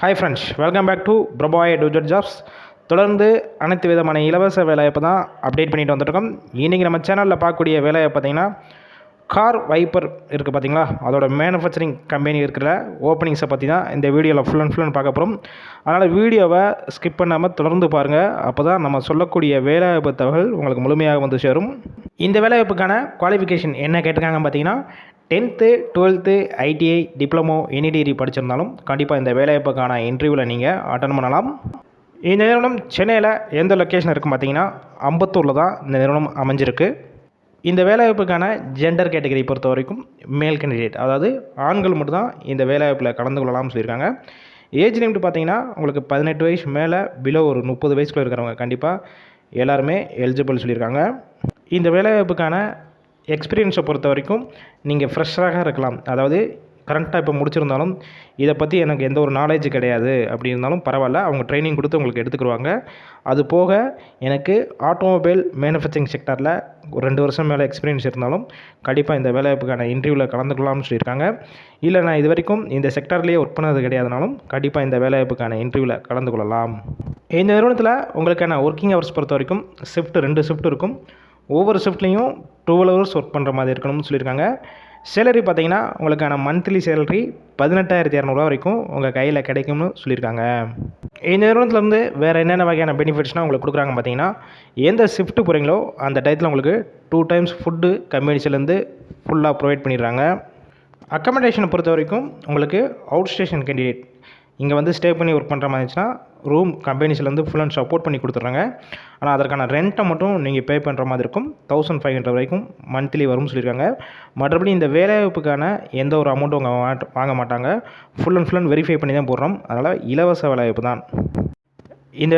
Hi friends welcome back to பிரபாய் டூஜர் jobs தொடர்ந்து அனைத்து விதமான இலவச வேலைவாய்ப்பு தான் அப்டேட் பண்ணிட்டு வந்துட்டுருக்கோம். இன்றைக்கி நம்ம சேனலில் பார்க்கக்கூடிய வேலையை பார்த்தீங்கன்னா கார் வைப்பர் இருக்குது பார்த்தீங்களா? அதோட மேனுஃபேக்சரிங் கம்பெனி இருக்கிற ஓப்பனிங்ஸை பற்றி தான் இந்த வீடியோவில் ஃபுல் அண்ட் ஃபுல் அண்ட் பார்க்க போகிறோம் அதனால் வீடியோவை ஸ்கிப் பண்ணாமல் தொடர்ந்து பாருங்கள் அப்போ தான் நம்ம சொல்லக்கூடிய வேலைவாய்ப்பு தகவல் உங்களுக்கு முழுமையாக வந்து சேரும். இந்த வேலைவாய்ப்புக்கான குவாலிஃபிகேஷன் என்ன கேட்டிருக்காங்க பார்த்தீங்கன்னா tenth twelfth ITI diploma any degree படிச்சிருந்தாலும் கண்டிப்பாக இந்த வேலைவாய்ப்புக்கான இன்டர்வியூவில் நீங்கள் அட்டன் பண்ணலாம். இந்த நிறுவனம் சென்னையில் எந்த லொக்கேஷன் இருக்குது பார்த்தீங்கன்னா அம்பத்தூரில் தான் இந்த நிறுவனம் அமைஞ்சிருக்கு. இந்த வேலைவாய்ப்புக்கான ஜெண்டர் கேட்டகரி பொறுத்த வரைக்கும் மேல் கேண்டிடேட் அதாவது ஆண்கள் மட்டும்தான் இந்த வேலைவாய்ப்பில் கலந்து கொள்ளலாம்னு சொல்லியிருக்காங்க. ஏஜ் லிமிட் பார்த்தீங்கன்னா உங்களுக்கு பதினெட்டு வயசு மேலே பிலோ ஒரு முப்பது வயசுக்குள்ளே இருக்கிறவங்க கண்டிப்பாக எல்லாருமே எலிஜிபிள் சொல்லியிருக்காங்க. இந்த வேலைவாய்ப்புக்கான எக்ஸ்பீரியன்ஸை பொறுத்த வரைக்கும் நீங்கள் ஃப்ரெஷ்ஷாக இருக்கலாம். அதாவது கரண்ட்டாக இப்போ முடிச்சிருந்தாலும் இதை பற்றி எனக்கு எந்த ஒரு நாலேஜ் கிடையாது அப்படி இருந்தாலும் பரவாயில்ல. அவங்க ட்ரைனிங் கொடுத்து உங்களுக்கு எடுத்துக்கிடுவாங்க அது போக எனக்கு ஆட்டோமொபைல் மேனுஃபேக்சரிங் செக்டரில் ஒரு ரெண்டு வருஷம் மேலே எக்ஸ்பீரியன்ஸ் இருந்தாலும் கண்டிப்பாக இந்த வேலைவாய்ப்புக்கான இன்டர்வியூவில் கலந்துக்கலாம்னு சொல்லியிருக்காங்க. இல்லை நான் இது வரைக்கும் இந்த செக்டர்லேயே ஒர்க் பண்ணது கிடையாதுனாலும் கண்டிப்பாக இந்த வேலைவாய்ப்புக்கான இன்டர்வியூவில் கலந்து கொள்ளலாம் இந்த நிறுவனத்தில் உங்களுக்கான ஒர்க்கிங் ஹவர்ஸ் பொறுத்த வரைக்கும் ஷிஃப்ட் ரெண்டு ஷிஃப்ட் இருக்கும். ஒவ்வொரு ஷிஃப்ட்லேயும் டுவெல் ஹவர்ஸ் ஒர்க் பண்ணுற மாதிரி இருக்கணும்னு சொல்லியிருக்காங்க. சேலரி பார்த்தீங்கன்னா உங்களுக்கான மந்த்லி சேலரி பதினெட்டாயிரத்தி இரநூறுவா வரைக்கும் உங்கள் கையில் கிடைக்கும்னு சொல்லியிருக்காங்க. இந்த நிறுவனத்துலேருந்து வேறு என்னென்ன வகையான பெனிஃபிட்ஸ்னால் உங்களுக்கு கொடுக்குறாங்க பார்த்தீங்கன்னா எந்த ஷிஃப்ட்டு போகிறீங்களோ அந்த டயத்தில் உங்களுக்கு டூ டைம்ஸ் ஃபுட்டு கம்பெனிஸ்லேருந்து ஃபுல்லாக ப்ரொவைட் பண்ணிடுறாங்க. அக்கமடேஷனை பொறுத்த வரைக்கும் உங்களுக்கு அவுட் ஸ்டேஷன் கேண்டிடேட் இங்கே வந்து ஸ்டே பண்ணி ஒர்க் பண்ணுற மாதிரி இருந்துச்சுன்னா ரூம் கம்பெனிஸ்லேருந்து ஃபுல் அண்ட் சப்போர்ட் பண்ணி கொடுத்துட்றாங்க. ஆனால் அதற்கான ரெண்ட்டை மட்டும் நீங்கள் பே பண்ணுற மாதிரி இருக்கும். தௌசண்ட் ஃபைவ் ஹண்ட்ரட் வரைக்கும் மந்த்லி வரும்னு சொல்லியிருக்காங்க. மற்றபடி இந்த வேலைவாய்ப்புக்கான எந்த ஒரு அமௌண்ட்டும் அவங்க வாங்க வாங்க மாட்டாங்க. Full and full and verify பண்ணி தான் போடுறோம். அதனால் இலவச வேலைவாய்ப்பு தான். இந்த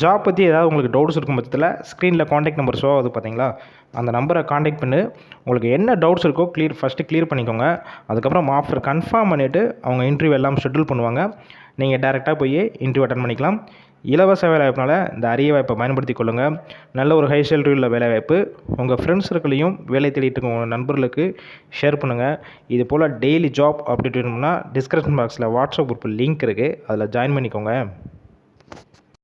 ஜாப் பற்றி ஏதாவது உங்களுக்கு டவுட்ஸ் இருக்கும் பட்சத்தில் ஸ்க்ரீனில் காண்டாக்ட் நம்பர் ஷோ ஆகுது பார்த்தீங்களா அந்த நம்பரை காண்டாக்ட் பண்ணி. உங்களுக்கு என்ன டவுட்ஸ் இருக்கோ கிளியர் ஃபஸ்ட்டு கிளியர் பண்ணிக்கோங்க. அதுக்கப்புறம் ஆஃப்டர் கன்ஃபார்ம் பண்ணிவிட்டு அவங்க இன்டர்வியூ எல்லாம் ஷெட்யூல் பண்ணுவாங்க. நீங்கள் டேரெக்டாக போய் இன்டர்வியூ அட்டன் பண்ணிக்கலாம். இலவச வேலைவாய்ப்புனால இந்த அரிய வாய்ப்பை பயன்படுத்தி கொள்ளுங்கள் நல்ல ஒரு ஹை சேலரி உள்ள வேலைவாய்ப்பு உங்கள் ஃப்ரெண்ட்ஸ் சர்க்கிளையும் வேலை தேடிட்டு இருக்க உங்கள் நண்பர்களுக்கு ஷேர் பண்ணுங்கள் இது போல் டெய்லி ஜாப் அப்டேட் வேணும்னா டிஸ்கிரிப்ஷன் பாக்ஸில் வாட்ஸ்அப் குரூப் லிங்க் இருக்குது அதில் ஜாயின் பண்ணிக்கோங்க.